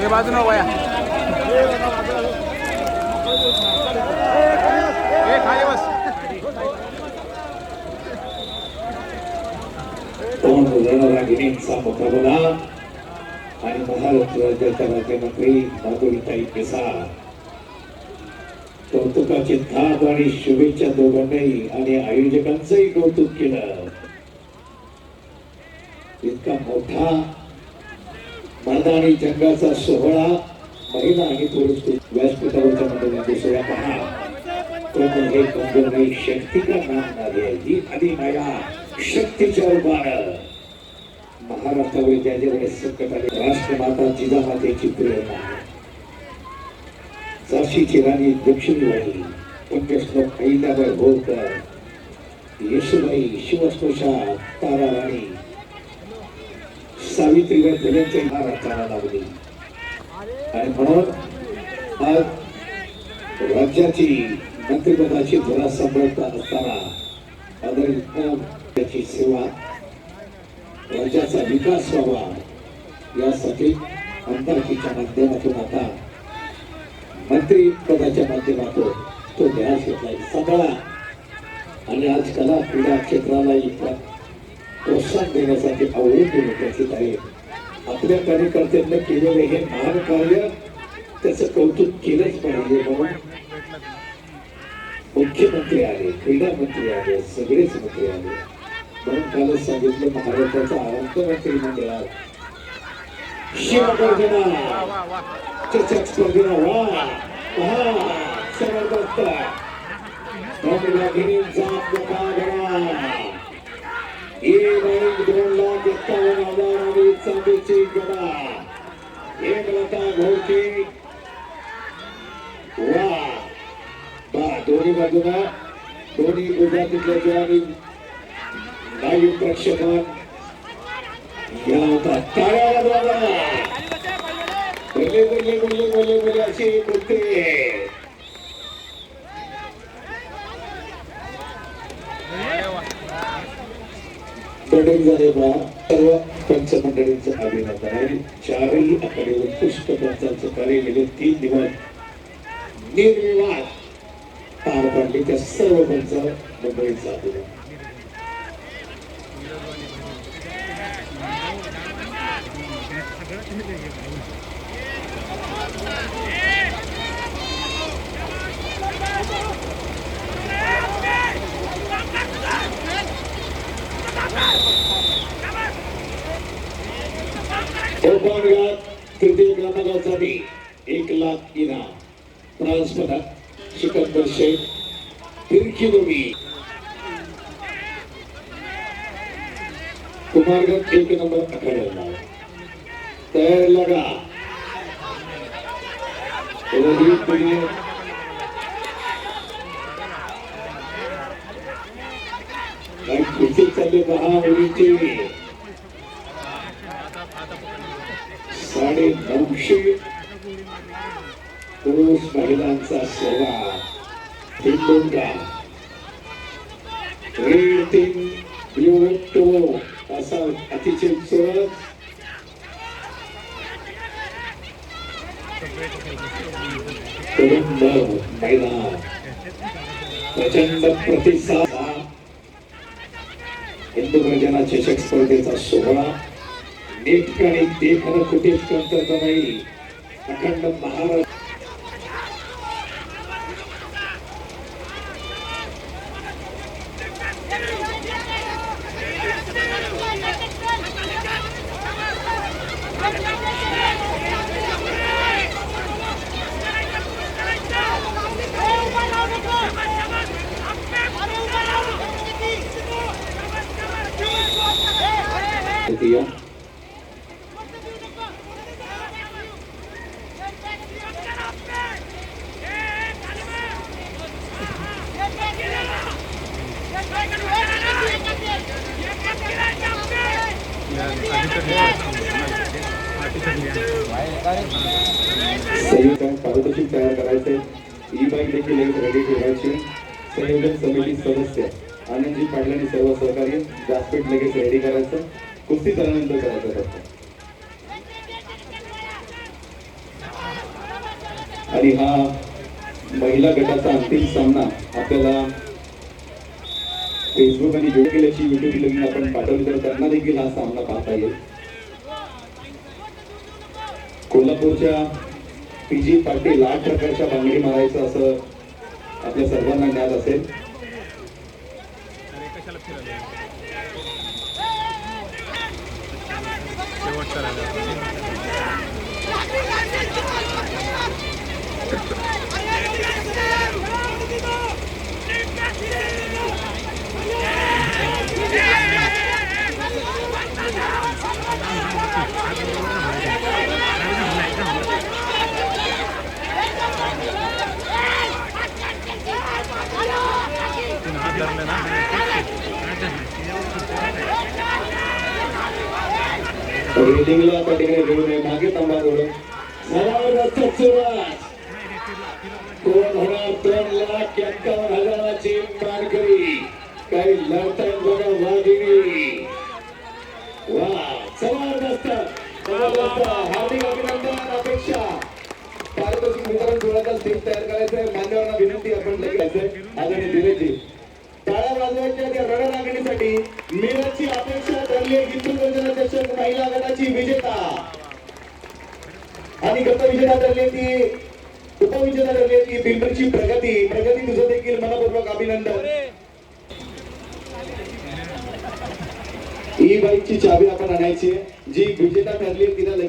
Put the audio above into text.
हे बाजूला वया. हे खाली बस. दोन रणरागिणींचा मुकाबला आणि महाराष्ट्र राज्याच्या राज्यमंत्री माधुरीताई केसाळ. कौतुकाची थाप आणि शुभेच्छा दोघांनाही आणि आयोजकांचंही कौतुक केलं. इतका मोठा मर्दानी जंगाचा सोहळा महिला आणि पुरुष व्यासपीठावरच्या मंडळांच्या सोहळा पहा. कोण हे कंगोबाई शक्ती का नाम नारी आहे. ही आधी माया शक्तीच्या उभार. महाराष्ट्रावर ज्या ज्या वेळेस संकट आले राष्ट्रमाता जिजामातेची प्रेरणा. झाशीची राणी दक्षिणबाई पंचश्लोक अहिल्याबाई होळकर येशुबाई शिवस्पृशा तारा राणी सावित्रीबाई फुलेंचे महाराष्ट्राला लागले. आणि म्हणून आज राज्याची मंत्रिपदाची धुरा सांभाळता असताना आदरणीय त्याची सेवा राज्याचा विकास व्हावा यासाठी आमदारकीच्या माध्यमातून आता मंत्रिपदाच्या माध्यमातून तो ध्यास घेतलाय सांभाळा. आणि आज कला क्रीडा क्षेत्राला इतका प्रोत्साहन देण्यासाठी आवडून उपस्थित आहे. आपल्या कार्यकर्त्यांना केलेले हे महान कार्य त्याचं कौतुक केलंच पाहिजे म्हणून मुख्यमंत्री आले क्रीडा मंत्री आले सगळेच मंत्री आले. म्हणून कालच सांगितलं महाराष्ट्राचा अर्थमंत्री मंडळात शिवगर्जना चषक स्पर्धेला वा पहा जबरदस्त महिलागिरींचा मुकाबला एक आणि दोन लाख एक्कावन्न हजार आणि चांदीची गदा एक लता घोडके वा बा दोन्ही बाजूला दोन्ही गुजरातीतल्या ज्वारी लाईव्ह प्रक्षेपण या होता टाळ्या वाजवा बोलले बोलले बोलले बोलले बोले असे बोलते बडे झालेला सर्व पंचमंडळींचं अभिनंदन आहे. चारही आकडे उत्कृष्ट पंचांचं कार्य गेले तीन दिवस. निर्विवाद. पार पाडले त्या सर्व पंच मंडळींचं अभिनंदन. Yeah! तृतीय क्रमांकासाठी एक लाख इनाम प्रांस्पदा सिकंदर शेख तिरकी दोघी कुमारगंज एक नंबर आखाड्याला तयार लगा. रोहित कुमार काही खुशी चालले पहा मुलींची साडे नऊशे पुरुष महिलांचा सेवा हिंदुंगा रेड तीन ब्ल्यू टू असा अतिशय सुरत कुटुंब महिला प्रचंड प्रतिसाद. हिंदू गर्जना चषक स्पर्धेचा सोहळा. ನೇಮಕಾರಿ ದೇಹದ ಕುಟಿರ್ತಕ್ಕಂಥದ್ದೈ ಅಖಂಡ ಮಹಾರಾಷ್ಟ್ರ Thank. संयोजन तयार करायचे. ई बाईक देखील एक रेडी ठेवायची. संयोजन समिती सदस्य आनंदजी पाटलांनी सर्व सहकारी व्यासपीठ लगेच रेडी करायचं. कुस्ती त्यानंतर करायचं फक्त. आणि हा महिला गटाचा अंतिम सामना आपल्याला फेसबुक आणि जोड केल्याची युट्यूब लिंक आपण पाठवली तर त्यांना देखील हा सामना पाहता येईल. कोल्हापूरच्या पी जी पाटील आठ प्रकारच्या बांगडी मारायचं असं आपल्या सर्वांना ज्ञात असेल. शेवटचा राजा. तीन हात धरले ना रेलिंगला त्या ठिकाणी घेऊ नये मागे थांबा थोडं. सलावर रस्त्यात सुरुवात कोण होणार? दोन लाख एक्कावन्न हजाराची मानकरी काही लढतायत बघा वाघिणी. वा जबरदस्त. जबरदस्त. हार्दिक अभिनंदन अपेक्षा. पारितोषिक वितरण सोहळ्याचा स्टेज तयार करायचं आहे मान्यवरांना विनंती आपण लगेच आदरणीय धीरजजी आणि गतविजेता ठरली ती उपविजेता ठरली ती पिंपरीची प्रगती प्रगती तुझं देखील मनपूर्वक अभिनंदन. ई बाईकची चावी आपण आणायची जी विजेता ठरली तिला